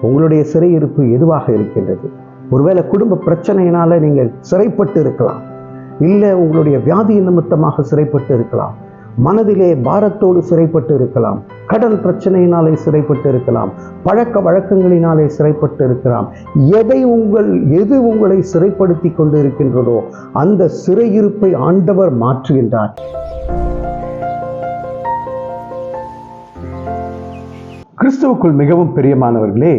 உங்களுடைய சிறையிருப்பு எதுவாக இருக்கின்றது? ஒருவேளை குடும்ப பிரச்சனையினால நீங்கள் சிறைப்பட்டு இருக்கலாம். இல்லை உங்களுடைய வியாதி நிமித்தமாக சிறைப்பட்டு இருக்கலாம். மனதிலே பாரத்தோடு சிறைப்பட்டு இருக்கலாம். கடன் பிரச்சனையினாலே சிறைப்பட்டு இருக்கலாம். பழக்க வழக்கங்களினாலே சிறைப்பட்டு இருக்கலாம். எதை உங்கள் எது உங்களை சிறைப்படுத்தி கொண்டு இருக்கின்றதோ அந்த சிறையிருப்பை ஆண்டவர் மாற்றுகின்றார். கிறிஸ்துவுக்குள் மிகவும் பிரியமானவர்களே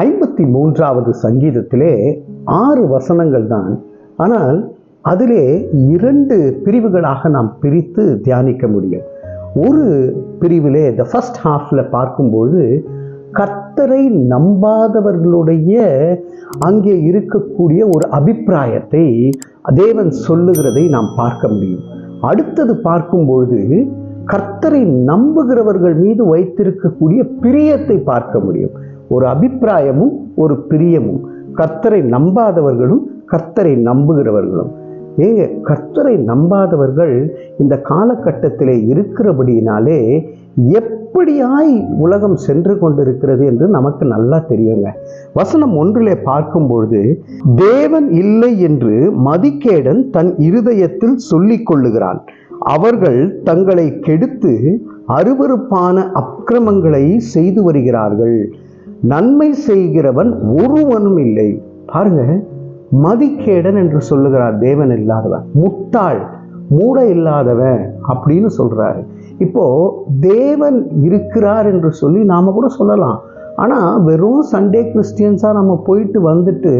ஐம்பத்தி மூன்றாவது சங்கீதத்திலே ஆறு வசனங்கள் தான். ஆனால் அதிலே இரண்டு பிரிவுகளாக நாம் பிரித்து தியானிக்க முடியும். ஒரு பிரிவிலே த ஃபஸ்ட் ஹாஃப்ல பார்க்கும்போது கர்த்தரை நம்பாதவர்களுடைய அங்கே இருக்கக்கூடிய ஒரு அபிப்பிராயத்தை தேவன் சொல்லுகிறதை நாம் பார்க்க முடியும். அடுத்தது பார்க்கும்பொழுது கர்த்தரை நம்புகிறவர்கள் மீது வைத்திருக்கக்கூடிய பிரியத்தை பார்க்க முடியும். ஒரு அபிப்பிராயமும் ஒரு பிரியமும். கர்த்தரை நம்பாதவர்களும் கர்த்தரை நம்புகிறவர்களும். ஏங்க கர்த்தரை நம்பாதவர்கள் இந்த காலகட்டத்தில் இருக்கிறபடியினாலே எப்படியாய் உலகம் சென்று கொண்டிருக்கிறது என்று நமக்கு நல்லா தெரியுங்க. வசனம் ஒன்றிலே பார்க்கும்பொழுது தேவன் இல்லை என்று மதிக்கேடன் தன் இருதயத்தில் சொல்லிக் கொள்ளுகிறான் அவர்கள் தங்களை கெடுத்து அருவருப்பான அக்கிரமங்களை செய்து வருகிறார்கள். நன்மை செய்கிறவன் ஒருவனும் இல்லை. பாருங்க மதிக்கேடன் என்று சொல்லுகிறார் தேவன் இல்லாதவன். முட்டாள் மூட இல்லாதவன் அப்படின்னு சொல்றாரு. இப்போ தேவன் இருக்கிறார் என்று சொல்லி நாம கூட சொல்லலாம். ஆனால் வெறும் சண்டே கிறிஸ்டியன்ஸாக நம்ம போயிட்டு வந்துட்டு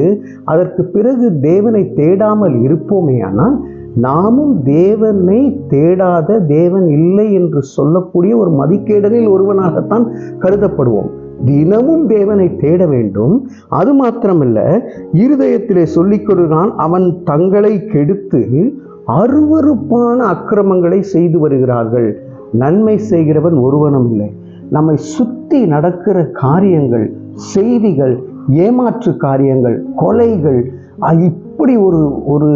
அதற்கு பிறகு தேவனை தேடாமல் இருப்போமே ஆனால் நாமும் தேவனை தேடாத தேவன் இல்லை என்று சொல்லக்கூடிய ஒரு மதிக்கேடனில் ஒருவனாகத்தான் கருதப்படுவோம். தினமும் தேவனை தேட வேண்டும். அது மாத்திரமல்ல இருதயத்திலே சொல்லிக் கொடுக்கிறான் அவன் தங்களை கெடுத்து அருவருப்பான அக்கிரமங்களை செய்து வருகிறார்கள். நன்மை செய்கிறவன் ஒருவனும் இல்லை. நம்மை சுற்றி நடக்கிற காரியங்கள் செய்திகள் ஏமாற்று காரியங்கள் கொலைகள் இப்படி ஒரு ஒரு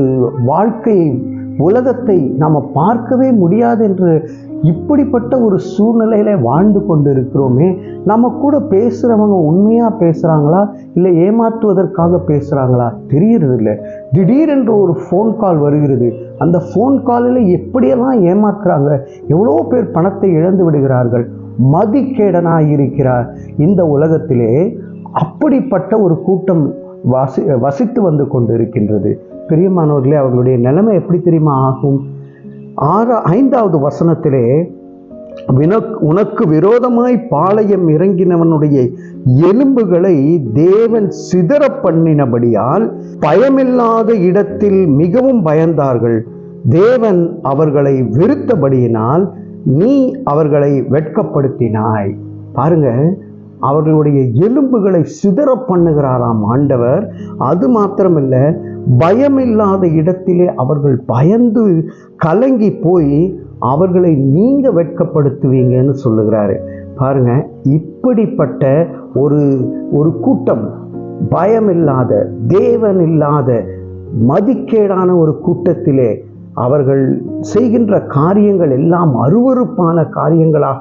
வாழ்க்கையை உலகத்தை நாம் பார்க்கவே முடியாது என்று இப்படிப்பட்ட ஒரு சூழ்நிலையில் வாழ்ந்து கொண்டு இருக்கிறோமே நம்ம கூட பேசுகிறவங்க உண்மையாக பேசுகிறாங்களா இல்லை ஏமாற்றுவதற்காக பேசுகிறாங்களா தெரியறது இல்லை திடீரென்று ஒரு ஃபோன் கால் வருகிறது. அந்த ஃபோன் காலில் எப்படியெல்லாம் ஏமாற்றுறாங்க எவ்வளோ பேர் பணத்தை இழந்து விடுகிறார்கள்? மதிக்கேடனாக இருக்கிறார். இந்த உலகத்திலே அப்படிப்பட்ட ஒரு கூட்டம் வசி வசித்து வந்து கொண்டு இருக்கின்றது பிரியமானவர்களே அவர்களுடைய நிலைமை எப்படி தெரியுமா ஆகும்? ஆறா ஐந்தாவது வசனத்திலே வினக் உனக்கு விரோதமாய் பாளையம் இறங்கினவனுடைய எலும்புகளை தேவன் சிதற பண்ணினபடியால் பயமில்லாத இடத்தில் மிகவும் பயந்தார்கள். தேவன் அவர்களை வெறுத்தபடியினால் நீ அவர்களை வெட்கப்படுத்தினாய். பாருங்கள் அவர்களுடைய எலும்புகளை சிதற பண்ணுகிறாராம் ஆண்டவர். அது மாத்திரமல்ல பயமில்லாத இடத்திலே அவர்கள் பயந்து கலங்கி போய் அவர்களை நீங்க வெட்கப்படுத்துவீங்கன்னு சொல்லுகிறாரு. பாருங்க இப்படிப்பட்ட ஒரு ஒரு கூட்டம் பயமில்லாத தேவன் இல்லாத மதிக்கேடான ஒரு கூட்டத்திலே அவர்கள் செய்கின்ற காரியங்கள் எல்லாம் அருவருப்பான காரியங்களாக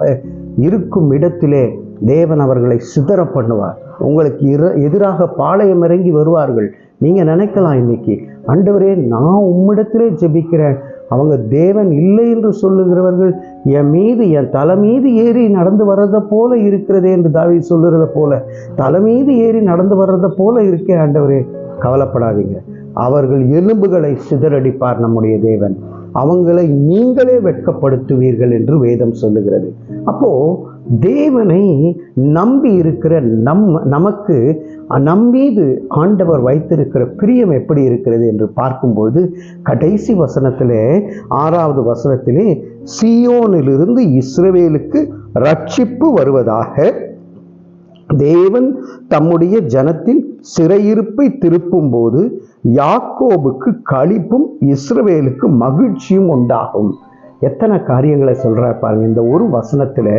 இருக்கும் இடத்திலே தேவன் அவர்களை சிதற பண்ணுவார் உங்களுக்கு எதிராக பாளையம் இறங்கி வருவார்கள். நீங்கள் நினைக்கலாம் இன்னைக்கு ஆண்டவரே நான் உம்மிடத்திலே ஜெபிக்கிறேன். அவங்க தேவன் இல்லை என்று சொல்லுகிறவர்கள் என் மீது என் தலை மீது ஏறி நடந்து வர்றத போல இருக்கிறதே என்று தாவி சொல்லுறத போல. தலை மீது ஏறி நடந்து வர்றத போல இருக்கே ஆண்டவரே கவலைப்படாதீங்க. அவர்கள் எலும்புகளை சிதறடிப்பார் நம்முடைய தேவன். அவங்களை நீங்களே வெட்கப்படுத்துவீர்கள் என்று வேதம் சொல்லுகிறது. அப்போது தேவனை நம்பி இருக்கிற நம் நமக்கு நம்மீது ஆண்டவர் வைத்திருக்கிற பிரியம் எப்படி இருக்கிறது என்று பார்க்கும்போது கடைசி வசனத்திலே ஆறாவது வசனத்திலே சியோனிலிருந்து இஸ்ரவேலுக்கு ரட்சிப்பு வருவதாக தேவன் தம்முடைய ஜனத்தின் சிறையிருப்பை திருப்பும் போது யாக்கோபுக்கு களிப்பும் இஸ்ரவேலுக்கு மகிழ்ச்சியும் உண்டாகும். எத்தனை காரியங்களை சொல்கிறார் பாருங்க. இந்த ஒரு வசனத்தில்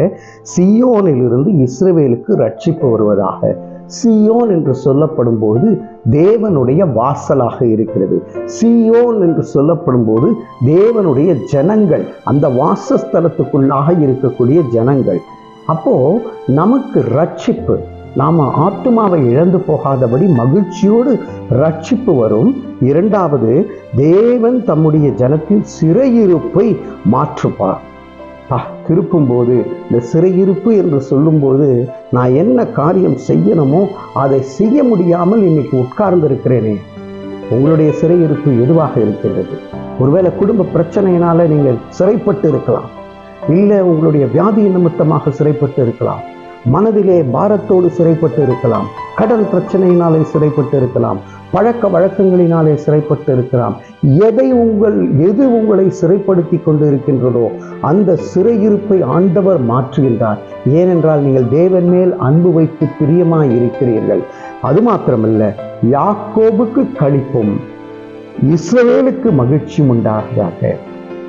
சியோனிலிருந்து இஸ்ரவேலுக்கு ரட்சிப்பு வருவதாக. சியோன் என்று சொல்லப்படும் போது தேவனுடைய வாசலாக இருக்கிறது. சியோன் என்று சொல்லப்படும் போது தேவனுடைய ஜனங்கள் அந்த வாசஸ்தலத்துக்குள்ளாக இருக்கக்கூடிய ஜனங்கள். அப்போ நமக்கு ரட்சிப்பு நாம் ஆத்மாவை இழந்து போகாதபடி மகிழ்ச்சியோடு ரட்சிப்பு வரும். இரண்டாவது தேவன் தம்முடைய ஜனத்தின் சிறையிருப்பை மாற்றுப்பார் பா திருப்பும்போது இந்த சிறையிருப்பு என்று சொல்லும்போது நான் என்ன காரியம் செய்யணுமோ அதை செய்ய முடியாமல் இன்னைக்கு உட்கார்ந்து இருக்கிறேனே உங்களுடைய சிறையிருப்பு எதுவாக இருக்கிறது? ஒருவேளை குடும்ப பிரச்சனையினால நீங்கள் சிறைப்பட்டு இருக்கலாம். இல்லை உங்களுடைய வியாதி நிமித்தமாக சிறைப்பட்டு இருக்கலாம். மனதிலே பாரத்தோடு சிறைப்பட்டு இருக்கலாம் கடன் பிரச்சனையினாலே சிறைப்பட்டு இருக்கலாம் பழக்க வழக்கங்களினாலே சிறைப்பட்டு இருக்கலாம் எதை உங்கள் எது உங்களை சிறைப்படுத்தி கொண்டு இருக்கின்றதோ அந்த சிறையிருப்பை ஆண்டவர் மாற்றுகின்றார். ஏனென்றால் நீங்கள் தேவன் மேல் அன்பு வைத்து பிரியமாய் இருக்கிறீர்கள். அது மாத்திரமல்ல யாக்கோபுக்கு கழிப்பும் இஸ்ரவேலுக்கு மகிழ்ச்சி உண்டாவதாக.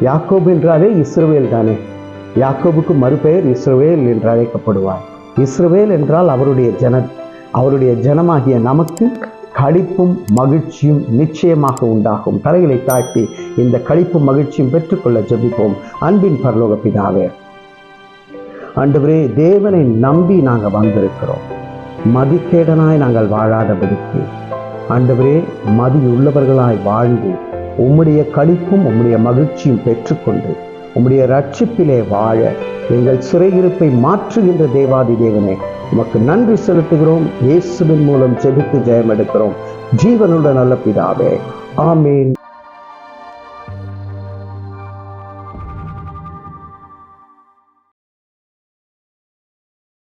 யாக்கோபு என்றாலே இஸ்ரவேல் தானே. யாக்கோபுக்கு மறுபெயர் இஸ்ரவேல் என்று அழைக்கப்படுவார். இஸ்ரவேல் என்றால் அவருடைய ஜன அவருடைய ஜனமாகிய நமக்கு களிப்பும் மகிழ்ச்சியும் நிச்சயமாக உண்டாகும். தலைகளை தாழ்த்தி இந்த களிப்பும் மகிழ்ச்சியும் பெற்றுக்கொள்ள ஜெபிப்போம். அன்பின் பரலோக பிதாவே அன்றுவரே தேவனை நம்பி நாங்கள் வந்திருக்கிறோம். மதிக்கேடனாய் நாங்கள் வாழாதபடிக்கு அன்றுவரே மதியுள்ளவர்களாய் வாழ்ந்து உம்முடைய களிப்பும் உம்முடைய மகிழ்ச்சியும் பெற்றுக்கொண்டு உம்முடைய ரட்சிப்பிலே வாழ எங்கள் சிறையிருப்பை மாற்றுகின்ற தேவாதி தேவனே உமக்கு நன்றி செலுத்துகிறோம். இயேசுவின் மூலம் செபித்து ஜெயம் எடுக்கிறோம் ஜீவனுள்ள நல்ல பிதாவே ஆமீன்.